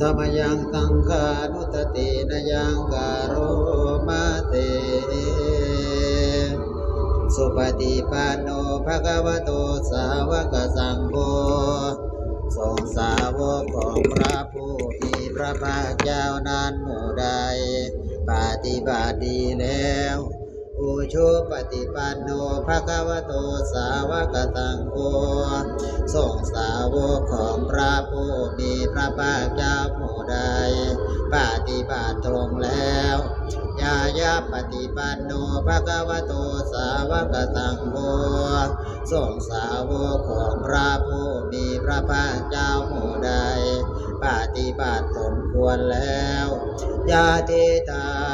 ธรรมยังสังขานุตตินยังการโรมาเต สุปฏิปันโนภะคะวะโตสาวกสังโฆทรงสาวกของพระผู้มีพระภาคเจ้านั้นหมู่ใด ปฏิบัติดีแล้ว อุชุปฏิปันโนภะคะวะโตสาวกสังโฆทรงสาวกของพระผู้มีพระภาคเจ้าหมู่ใด ปฏิบัติตรงแล้วยายาปฏิปันโนภะคะวะโตสาวกสังโฆทรงสาวกของพระผู้มีพระภาคเจ้าหมู่ใด ปฏิบัติสมควรแล้ว ยาติตังได้แก่บุ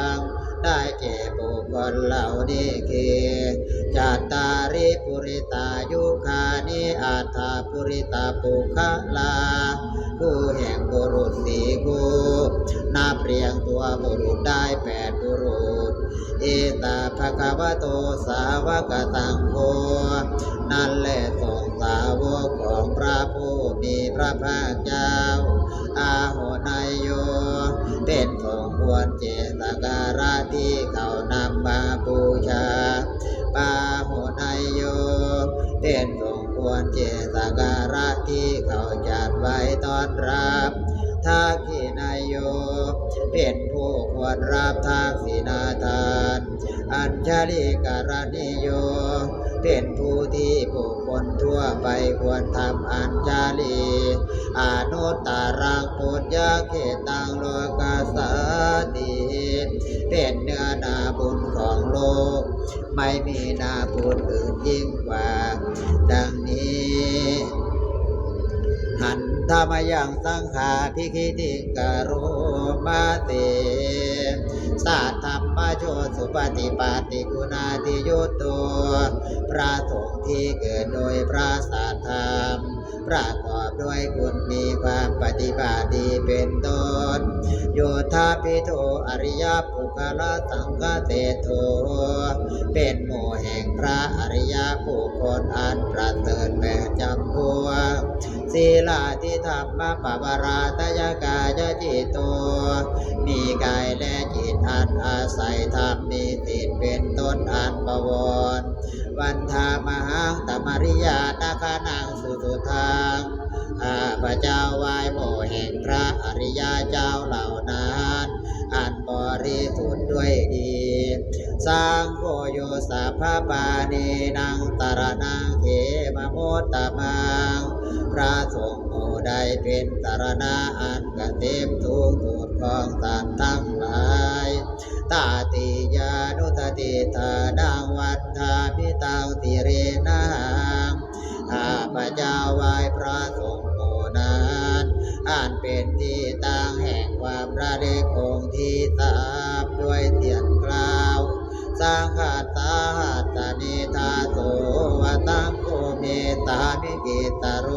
คค ลเหล่านี้คือจัตตาริปุริตายุคานิอัตถาปุริตาปุคะลาผู้แห่งบุรุษสีคู่นับเรียงตัวบุรุษได้แปดบุรุษเอตาภควโตสาวกสังโฆนั่นแหละทรงสาวกของพระผู้มีพระภาคเจ้า อาโหนายโย เป็นของควรเจตการะที่ เป็นของควรเจตการะที่เขาจัดไว้ต้อนรับทักขินายโย เป็นผู้ควรรับทากศินาทาน อัญชลิการณิโย เป็นผู้ที่บุคคลทั่วไปควรทำอัญชลีอนุตตารังปุญญาเขตังโลกาสติ เป็นเนื้อนาบุญของโลก ไม่มีนาบุญอื่นยิ่งกว่า ดังนี้หันธรรมยังสังขาพิคิติกโรมาเตสัทธรรมโชสุปฏิปัติกุณาติยุตโตพระสงฆ์ที่เกิดโดยพระสัทธรรม ประกอบด้วยคุณมีความปฏิบัติดีเป็นต้นโยธาพิโทอริยปุคละสังฆเตโทเป็นหมู่แห่งพระอริยบุคคลอันประเสริฐแปดจำพวกศีลาทิธรรมปปาราตยกายจิตโตมีกายและจิตอันอาศัยธรรมมีติดเป็นต้น อันบวร วันธามหาตมริยานาคานังสุสุทางข้าพระเจ้าวายโมแห่งพระอริยาเจ้าเหล่านั้นอันบริสุทธิ์ด้วยดี สร้างโคโยสัพพปานีนังตารนังเขมโมตตมังพระสง เป็นสารณะอันกระเต็มทุกทุกของสัตว์ทั้งหลายตาติยานุตติตาดังวัฏฐาพิตังติเรนังข้าพระเจ้าไหว้พระสงฆ์หมู่นั้นอันเป็นที่ตั้งแห่งความระลึกองที่ทราบด้วยเสียงกล่าว สร้างขาตาหัตตนิทาโสวตังโกเมตามิกิตาโร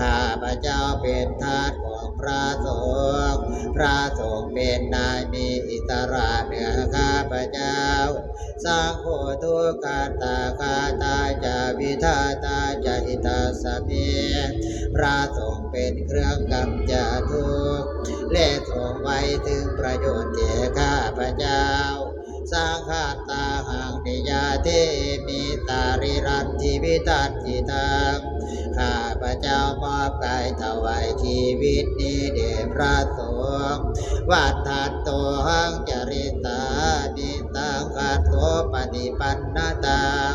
ข้าพระเจ้าเป็นทาสของพระสงฆ์พระสงฆ์เป็นนายมีอิสระเหนือข้าพระเจ้าสร้างโคทุกขาตาคาตาจาวิทาตาจาหิตาสเมพระสงฆ์เป็นเครื่องกำจัดทุกข์และทรงไว้ถึงประโยชน์แก่ข้าพระเจ้า สร้างคาตาหังนิยาเทมิตาริรันทิวิตันจิตังข้าพระเจ้ามอบกายถวายชีวิตนี้แด่พระสงฆ์วัฏทันโตหังจริตานิตังคัตโตปฏิปันนตัง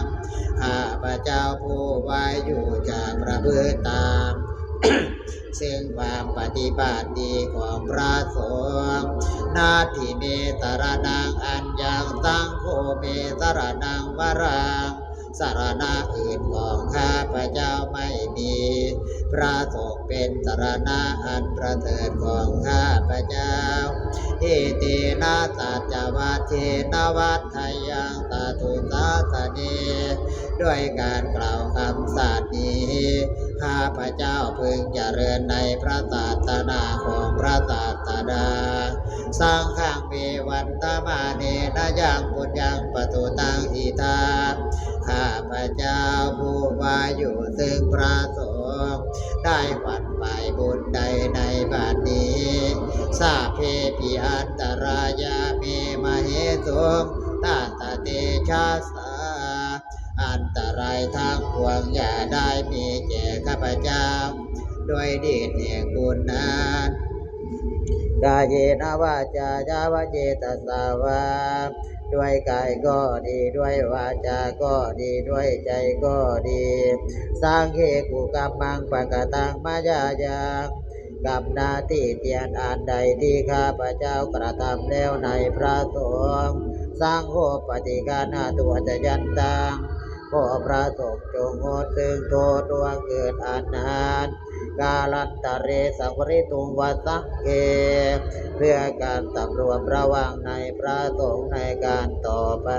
ข้าพระเจ้าผู้ไว้อยู่จากประพฤติตาม ซึ่งความปฏิบัติดีของพระสงฆ์นาทิเมตรนังอัญญังตั้งโคเมตรนังวรังสารณะอื่นของข้าพระเจ้าไม่มี พระสงฆ์เป็นสารณะอันประเสริฐของข้าพระเจ้า เอเตนะสัจวัตเทนวัตทยังตาตุตาสเน ด้วยการกล่าวคำสัตย์นี้ข้าพระเจ้าพึงเจริญในพระศาสนาของพระศาสดา สร้างข้างเมวันตมาเนนยังปุญญังปตุตังอิทาข้าพระเจ้าผู้ว่าอยู่ซึ่งพระสงฆ์ได้หวันไหวบุญใดในบัดนี้ติอันตรายาเมมเหตุงตันตเตชะสา อันตรายทางปวงอย่าได้มีแก่ข้าพเจ้า ด้วยดชแห่งบุญนั้นกายเยนวาจายาวเจตสาวาด้วยกายก็ดีด้วยวาจาก็ดีด้วยใจก็ดี สร้างเขกุกรรมังปะกะตังมายายังกับนาที่เตียนอันใดที่ข้าพเจ้ากระทำแล้วในพระสงฆ์สร้างโหปฏิกานาตัวจะยันตัง ขอพระสงฆ์จงงดซึ่งโทษดวงเกิดอันนานกาลันตะเรสังวริตุงวัสังเก เพื่อการสำรวมระวังในพระสงฆ์ในการต่อไป